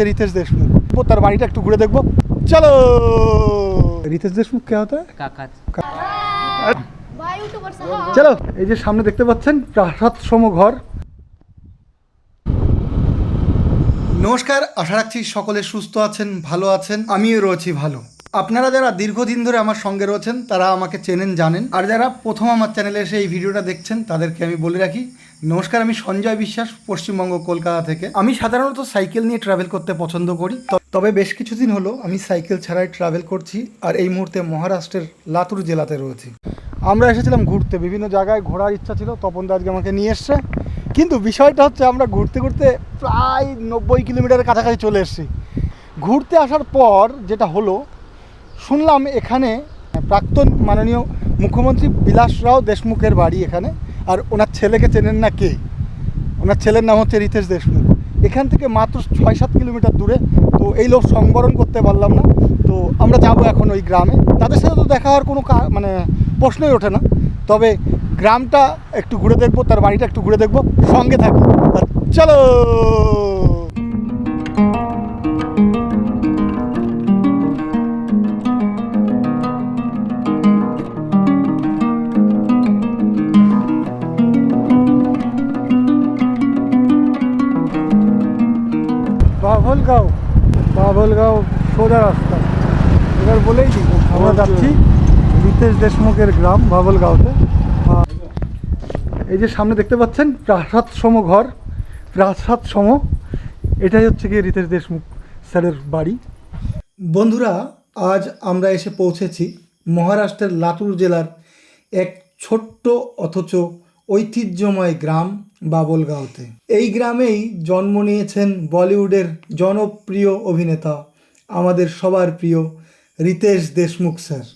रितेश देशमुख वो তার বাড়িটা একটু ঘুরে দেখবো চলো রিতেশ দেশমুখ কে হতে কাকা বা ইউটিউবার সাহা চলো এই যে সামনে দেখতে পাচ্ছেন প্রাসাদ সম ঘর নমস্কার আশা রাখছি সকলে সুস্থ আছেন ভালো আছেন আমিও রয়েছি ভালো আপনারা যারা দীর্ঘদিন ধরে আমার সঙ্গে রয়েছেন তারা আমাকে চেনেন জানেন আর যারা প্রথম আমার চ্যানেলে এসে এই ভিডিওটা দেখছেন তাদেরকে আমি বলে রাখি নমস্কার, আমি সঞ্জয় বিশ্বাস, পশ্চিমবঙ্গ, কলকাতা থেকে। আমি সাধারণত সাইকেল নিয়ে ট্রাভেল করতে পছন্দ করি। তবে বেশ কিছুদিন হলো আমি সাইকেল ছাড়াই ট্রাভেল করছি আর এই মুহূর্তে মহারাষ্ট্রের লাতুর জেলাতে রয়েছি। আমরা এসেছিলাম ঘুরতে, বিভিন্ন জায়গায় ঘোরার ইচ্ছা ছিল, তপন আজকে আমাকে নিয়ে এসছে। কিন্তু বিষয়টা হচ্ছে আমরা ঘুরতে ঘুরতে প্রায় নব্বই কিলোমিটারের কাছাকাছি চলে এসেছি। ঘুরতে আসার পর যেটা হলো, শুনলাম এখানে প্রাক্তন মাননীয় মুখ্যমন্ত্রী বিলাস রাও দেশমুখের বাড়ি এখানে। আর ওনার ছেলেকে চেনেন না কে? ওনার ছেলের নাম হচ্ছে রিতেশ দেশমুখ। এখান থেকে মাত্র ছয় সাত কিলোমিটার দূরে। তো এই লোক সংবরণ করতে পারলাম না। তো আমরা যাব এখন ওই গ্রামে। তাদের সাথে তো দেখা হওয়ার কোনো মানে প্রশ্নই ওঠে না। তবে গ্রামটা একটু ঘুরে দেখব, তার বাড়িটা একটু ঘুরে দেখব। সঙ্গে থাকব চলো! বাভলগাঁও বাভলগাঁও সোজা রাস্তা। এবার বলেই দিই, আমরা যাচ্ছি রিতেশ দেশমুখের গ্রাম বাভলগাঁওতে আর এই যে সামনে দেখতে পাচ্ছেন, প্রাসাদ সম ঘর, প্রাসাদ সম। এটাই হচ্ছে গিয়ে রিতেশ দেশমুখ স্যারের বাড়ি। বন্ধুরা, আজ আমরা এসে পৌঁছেছি মহারাষ্ট্রের লাতুর জেলার এক ছোট্ট অথচ ঐতিহ্যময় গ্রাম বাবলগাঁওতে। এই গ্রামেই জন্ম নিয়েছেন বলিউডের জনপ্রিয় অভিনেতা, আমাদের সবার প্রিয় রিতেশ দেশমুখ স্যার।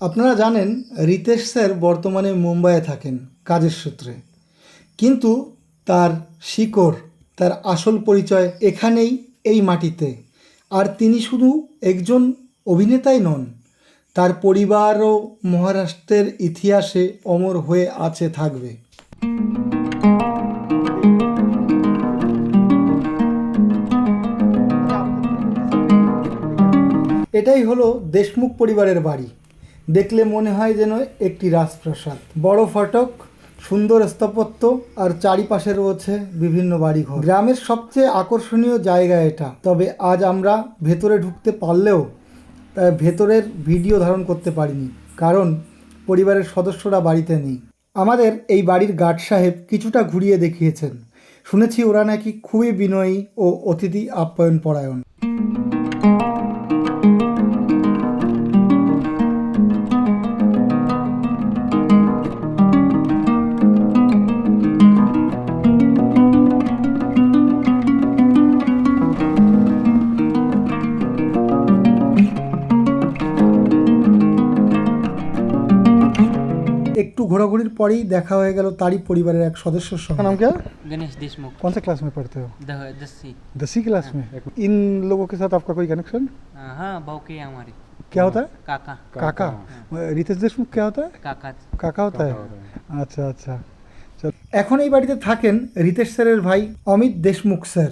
আপনারা জানেন, রিতেশ স্যার বর্তমানে মুম্বাইয়ে থাকেন, কাজের সূত্রে। কিন্তু তার শিকড় তার আসল পরিচয় এখানেই, এই মাটিতে। আর তিনি শুধু একজন অভিনেতাই নন, তার পরিবারও মহারাষ্ট্রের ইতিহাসে অমর হয়ে আছে, থাকবে। এটাই হলো দেশমুখ পরিবারের বাড়ি। দেখলে মনে হয় যেন একটি রাজপ্রাসাদ। বড় ফটক সুন্দর স্থাপত্য আর চারিপাশে রয়েছে বিভিন্ন বাড়িঘর। গ্রামের সবচেয়ে আকর্ষণীয় জায়গা এটা। তবে আজ আমরা ভেতরে ঢুকতে পারলেও তার ভেতরের ভিডিও ধারণ করতে পারিনি, কারণ পরিবারের সদস্যরা বাড়িতে নেই। আমাদের এই বাড়ির গার্ড সাহেব কিছুটা ঘুরিয়ে দেখিয়েছেন। শুনেছি ওরা নাকি খুবই বিনয়ী ও অতিথি আপ্যায়ন পরায়ণ। একটু घोराघोरीर পরেই দেখা হয়ে গেল তারই পরিবারের এক সদস্যর সঙ্গে নাম क्या गणेश देशमुख कौन से क्लास में पढ़ते हो द- दस्सी दसवीं क्लास में इन लोगों के साथ आपका कोई कनेक्शन अ, हाँ भाव के हमारे क्या होता है काका काका रितेश देशमुख क्या होता है काका কাকা হতে হয় আচ্ছা আচ্ছা চল। এখন এই বাড়িতে থাকেন রিতেশ স্যারের ভাই অমিত দেশমুখ স্যার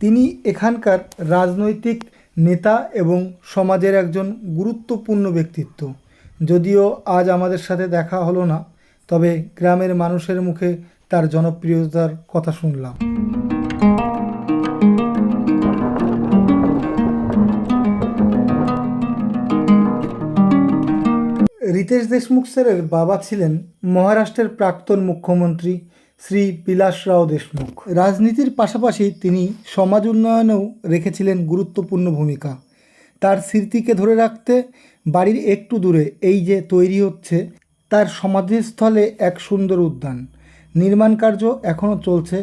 তিনি এখানকার রাজনৈতিক নেতা এবং সমাজের একজন গুরুত্বপূর্ণ ব্যক্তিত্ব যদিও আজ আমাদের সাথে দেখা হলো না, তবে গ্রামের মানুষের মুখে তার জনপ্রিয়তার কথা শুনলাম। রিতেশ দেশমুখ স্যারের বাবা ছিলেন মহারাষ্ট্রের প্রাক্তন মুখ্যমন্ত্রী শ্রী বিলাস রাও দেশমুখ। রাজনীতির পাশাপাশি তিনি সমাজ উন্নয়নেও রেখেছিলেন গুরুত্বপূর্ণ ভূমিকা। তার স্মৃতিকে ধরে রাখতে বাড়ির একটু দূরে এই যে তৈরি হচ্ছে, তার সমাধিস্থলে এক সুন্দর উদ্যান। নির্মাণ কার্য এখনও চলছে,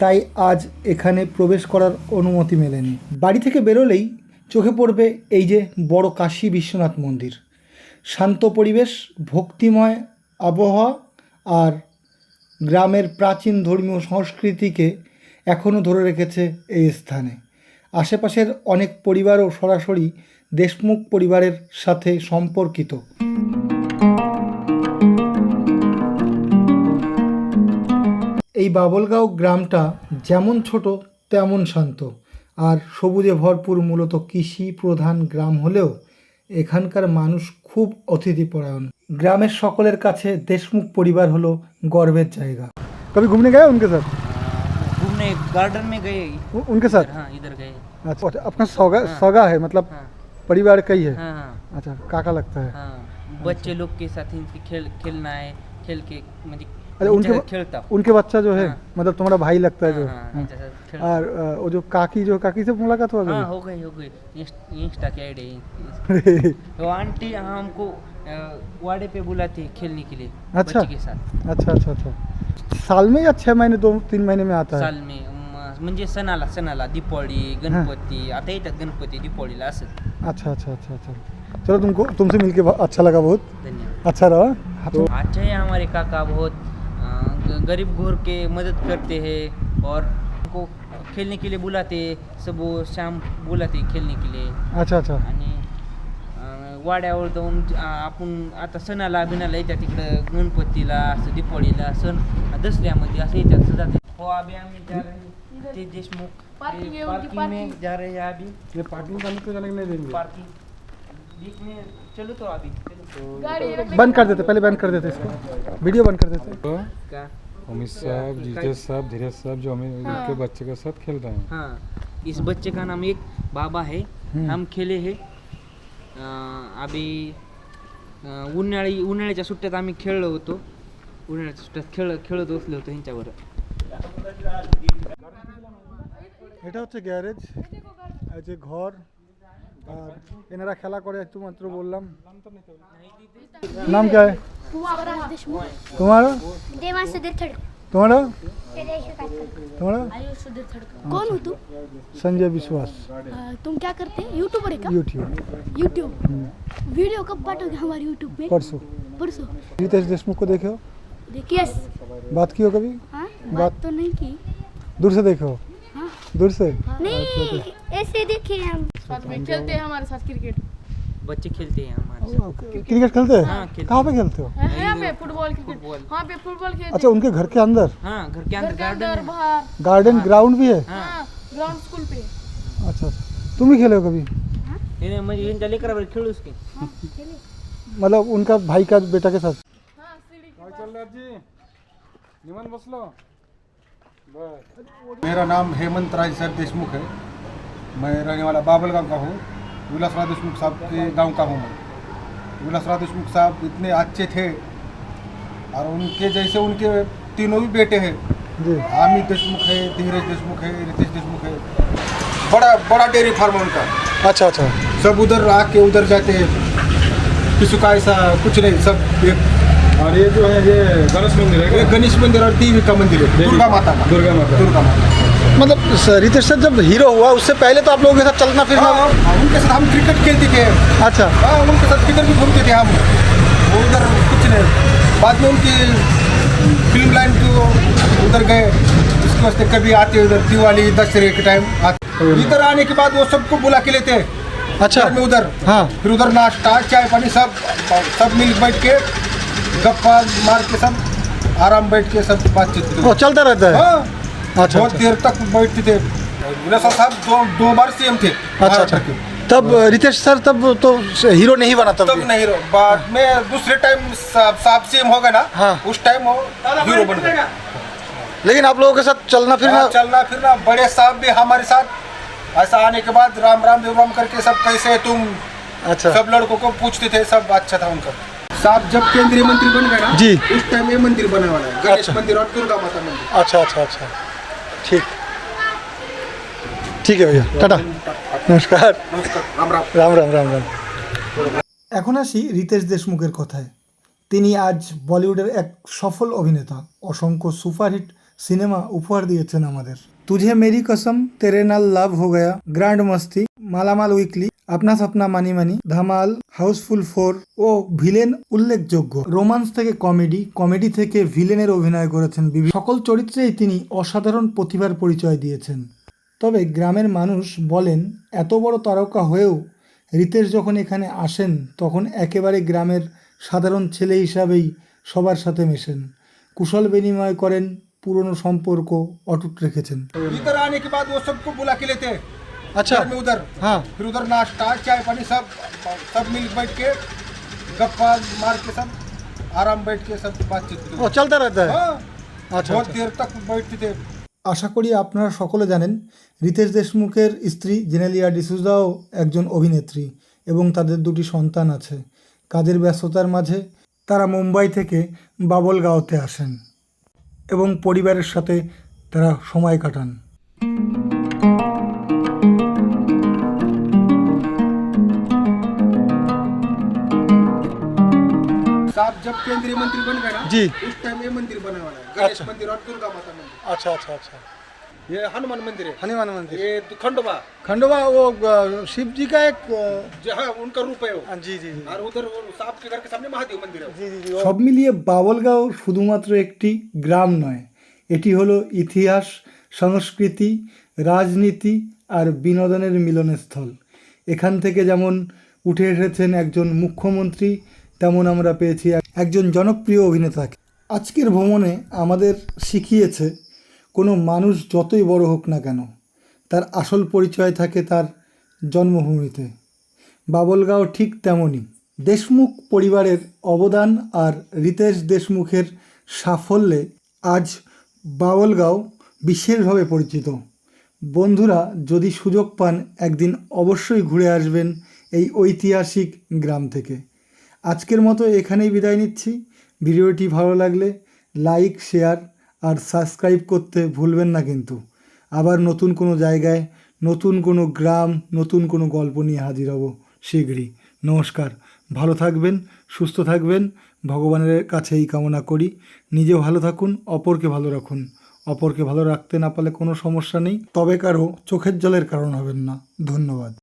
তাই আজ এখানে প্রবেশ করার অনুমতি মেলেনি। বাড়ি থেকে বেরোলেই চোখে পড়বে এই যে বড় কাশী বিশ্বনাথ মন্দির। শান্ত পরিবেশ, ভক্তিময় আবহাওয়া আর গ্রামের প্রাচীন ধর্মীয় সংস্কৃতিকে এখনও ধরে রেখেছে এই স্থানে। আশেপাশের অনেক পরিবারও সরাসরি দেশমুখ পরিবারের সাথে সম্পর্কিত। এই বাবলগাঁও গ্রামটা যেমন ছোট তেমন শান্ত। আর সবুজে ভরপুর মূলত কৃষি প্রধান গ্রাম হলেও এখানকার মানুষ খুব অতিথিপরায়ণ। গ্রামের সকলের কাছে দেশমুখ পরিবার হলো গর্বের জায়গা। কবি ঘুমনে গায়ে উনকে স্যার? ঘুমনে গার্ডেন মে गए উনকে স্যার? হ্যাঁ इधर गए আচ্ছা আপনার সগা সগা है মতলব परिवार का ही है। हाँ। हाँ अच्छा काका लगता है। हाँ बच्चे लोग के साथ इनके खेल खेलना है खेल के मतलब अरे उनके खेलता उनके बच्चा जो है हाँ। मतलब तुम्हारा भाई लगता है जो। हाँ, हाँ, हाँ। इनके साथ खेल- और वो जो काकी जो काकी से मुलाकात हुआ हाँ हो गई हो गई। इंस्टा के आईडी तो आंटी हमको वाड़े पे बुलाती है खेलने के लिए अच्छा। के साथ। अच्छा अच्छा अच्छा। साल में या छः महीने दो तीन महीने में आता है? साल म, म्हणजे सणाला सणाला दीपावली गणपती आता येतात गणपती दीपावलीला असं. अच्छा अच्छा अच्छा अच्छा. चलो तुमको तुमसे मिलके बहुत अच्छा लगा बहुत. धन्यवाद. अच्छा रहा तो अच्छे हैं हमारे काका बहुत अ, ग- गरीब घोर के मदद करते हैं और उनको खेलने के लिए बुलाते सब वो शाम बुलाते खेलने के लिए। अच्छा अच्छा. आणि अ, वाड्यावर जाऊन अ, आपण आता सणाला बिनाला येतात तिकडं गणपतीला असं दीपावलीला सण दसऱ्यामध्ये असं येतात असं जाते हो अभी आम्ही जा ते देशमुख पार्किंग है, उनकी पार्किंग में पार्किंग। जा रहे हैं अभी। ये पार्किंग तो जाने नहीं देंगे? पार्किंग बीच में चलो तो अभी। चलो गाड़ी रख बंद कर देते पहले बंद कर देते इसको। वीडियो बंद कर देते। का अमित साहब जीतेश साहब धीरज साहब जो हमें हाँ। के बच्चे के साथ खेल रहे हैं। हाँ इस बच्चे का नाम एक बाबा है। हम खेले हैं। अभी उन्हाळी उन्हाळ्याच्या सुट्ट्यात आम्ही खेळलो होतो. उन्हाळ्याच्या सुट्ट्यात खेळ खेळत बसलो होतो ह्यांच्यावर. এটা হচ্ছে গ্যারেজ এই যে ঘর আর এনারা খেলা করে একটু মাত্র বললাম নাম क्या है तुम्हारा देशमुख तुम्हारा देवांश सुधीर तुम्हारा थड़कर तुम्हारा आयुष सुधीर थड़कर कौन हो तू संजय विश्वास आ, तुम क्या करते हैं यूट्यूबर है क्या यूट्यूब यूट्यूब वीडियो कब बांटोगे हमारे यूट्यूब में परसों परसों रितेश देशमुख को देखे हो देखिए बात की हो कभी हाँ बात- तो नहीं की। दूर से देखो। हाँ। दूर से? नहीं ऐसे देखे हम। साथ में खेलते हैं हमारे साथ क्रिकेट। बच्चे खेलते हैं हमारे साथ। क्रिकेट खेलते हैं? हाँ, कहाँ पे खेलते हो? यहाँ पे फुटबॉल क्रिकेट। फुटबॉल। वहाँ पे फुटबॉल खेलते अच्छा उनके घर के अंदर? हाँ घर के अंदर घर के अंदर गार्डन बाहर। गार्डन ग्राउंड भी है? हाँ। हाँ ग्राउंड स्कूल पे। अच्छा अच्छा। तुम भी खेले हो कभी? हे। मतलब उनका भाई का बेटा के साथ? हाँ सीढ़ी काय चाललं आजी बसलो मेरा नाम हेमंत राज साहब देशमुख है। मैं रहने वाला बाबलगांव का हूँ। विलासराव देशमुख साहब के गाँव का हूँ मैं। विलासराव देशमुख साहब इतने अच्छे थे और उनके जैसे उनके तीनों भी बेटे हैं। अमित देशमुख है धीरज देशमुख है रितेश देशमुख है। बड़ा बड़ा डेयरी फार्म है उनका। अच्छा अच्छा। सब उधर आके उधर जाते हैं। किसी का ऐसा कुछ नहीं सब एक और ये जो है ये गणेश मंदिर है क्या? गणेश मंदिर और देवी का मंदिर है। दुर्गा माता का। दुर्गा माता। दुर्गा माता। मतलब रितेश सर जब हीरो हुआ उससे पहले तो आप लोगों के साथ चलना फिरना हाँ, उनके साथ हम क्रिकेट खेलते थे। अच्छा। हाँ उनके साथ किधर भी घूमते थे हम। वो उधर कुछ नहीं। बाद में उनकी फ़िल्म लाइन को उधर गए। उसके वास्ते कभी आते उधर दिवाली दशहरे के टाइम आते। इधर आने के बाद वो सबको बुला के लेते। अच्छा। में उधर। हाँ। फिर उधर नाश्ता चाय पानी सब सब मिल बैठ के गप्पा मार के सब आराम बैठ के सब बातचीत वो चलता रहता है? हाँ। अच्छा बहुत अच्छा। देर तक बैठते थे। गुलासा साहब दो दो बार सीएम थे। अच्छा अच्छा। तब रितेश सर तब तो हीरो नहीं बना तब तब नहीं रो बाद में दूसरे टाइम साहब सीएम हो गए ना हाँ। उस टाइम वो हीरो बन गए। लेकिन आप लोगों के साथ चलना फिरना हाँ, चलना फिरना बड़े साहब भी हमारे साथ। ऐसा आने के बाद राम राम देव राम करके सब कैसे तुम अच्छा। सब लड़कों को पूछते थे सब अच्छा था उनका। साहब जब केंद्रीय मंत्री बन गए ना जी। उस टाइम ये मंदिर बने वाला है गणेश अच्छा। मंदिर और दुर्गा माता मंदिर अच्छा अच्छा अच्छा ठीक ঠিক আছে ভাইয়া টাটা নমস্কার नमस्कार राम राम রাম রাম রাম রাম এখন আসি রিতেশ দেশমুখের কথায় তিনি আজ বলিউডের এক সফল অভিনেতা অসংখ্য সুপারহিট সিনেমা উপহার দিয়েছেন আমাদের। তুঝে মেরি কসম, তেরে নাল লাভ হো গয়া, গ্র্যান্ড মস্তি, মালামাল উইকলি, আপনা সপনা মানি মানি, ধামাল, হাউসফুল ফোর ও ভিলেন উল্লেখযোগ্য। রোমান্স থেকে কমেডি কমেডি থেকে ভিলেনের অভিনয় করেছেন বিভিন্ন সকল চরিত্রেই তিনি অসাধারণ প্রতিভার পরিচয় দিয়েছেন। তবে গ্রামের মানুষ বলেন, এত বড় তারকা হয়েও রিতেশ যখন এখানে আসেন, তখন একেবারে গ্রামের সাধারণ ছেলে হিসাবেই সবার সাথে মেশেন। কুশল বিনিময় করেন পুরনো সম্পর্ক অটুট রেখেছেন इधर आने के बाद वो सबको बुला के लेते हैं अच्छा घर में उधर हाँ फिर उधर नाश्ता चाय पानी सब सब मिल बैठ के गप्पा मार के सब आराम बैठ के सब बातचीत ও চলতা रहता है हाँ আচ্ছা बहुत देर तक बैठते थे আশা করি আপনারা সকলে জানেন রিতেশ দেশমুখের স্ত্রী জেনেলিয়া ডিসুজাও একজন অভিনেত্রী এবং তাদের দুটি সন্তান আছে কাজের ব্যস্ততার মাঝে তারা মুম্বাই থেকে বাবলগাঁওতে আসেন এবং পরিবারের সাথে তারা সময় কাটান साहब जब केंद्रीय मंत्री बन गए ना जी उस टाइम ये मंदिर बने वाला है गणेश मंदिर और दुर्गा माता मंदिर আচ্ছা আচ্ছা আচ্ছা ये हनुमान मंदिर है हनुमान मंदिर ये खंडोबा खंडोबा वो शिव जी का एक जो हाँ उनका रूप है वो जी जी जी और उधर वो साहब के घर के सामने महादेव मंदिर है সব মিলিয়ে বাবলগাঁও শুধুমাত্র একটি গ্রাম নয় এটি হলো ইতিহাস সংস্কৃতি রাজনীতি আর বিনোদনের মিলনস্থল এখান থেকে যেমন উঠে এসেছেন একজন মুখ্যমন্ত্রী তেমন আমরা পেয়েছি এক- একজন জনপ্রিয় অভিনেতাকে আজকের ভ্রমণে আমাদের শিখিয়েছে কোনো মানুষ যতই বড় হোক না কেন, তার আসল পরিচয় থাকে তার জন্মভূমিতে। বাবলগাঁও ঠিক তেমনই। দেশমুখ পরিবারের অবদান আর রিতেশ দেশমুখের সাফল্যে আজ বাবলগাঁও বিশেষভাবে পরিচিত। বন্ধুরা, যদি সুযোগ পান, একদিন অবশ্যই ঘুরে আসবেন এই ঐতিহাসিক গ্রাম থেকে। আজকের মতো এখানেই বিদায় নিচ্ছি। ভিডিওটি ভালো লাগলে লাইক, শেয়ার আর সাবস্ক্রাইব করতে ভুলবেন না কিন্তু। আবার নতুন কোনো জায়গায় নতুন কোনো গ্রাম, নতুন কোনো গল্প নিয়ে হাজির হব শীঘ্রই। নমস্কার। ভালো থাকবেন, সুস্থ থাকবেন, ভগবানের কাছে এই কামনা করি। নিজে ভালো থাকুন, অপরকে ভালো রাখুন। অপরকে ভালো রাখতে না পারলে কোনো সমস্যা নেই। তবে কারও চোখের জলের কারণ হবেন না। ধন্যবাদ।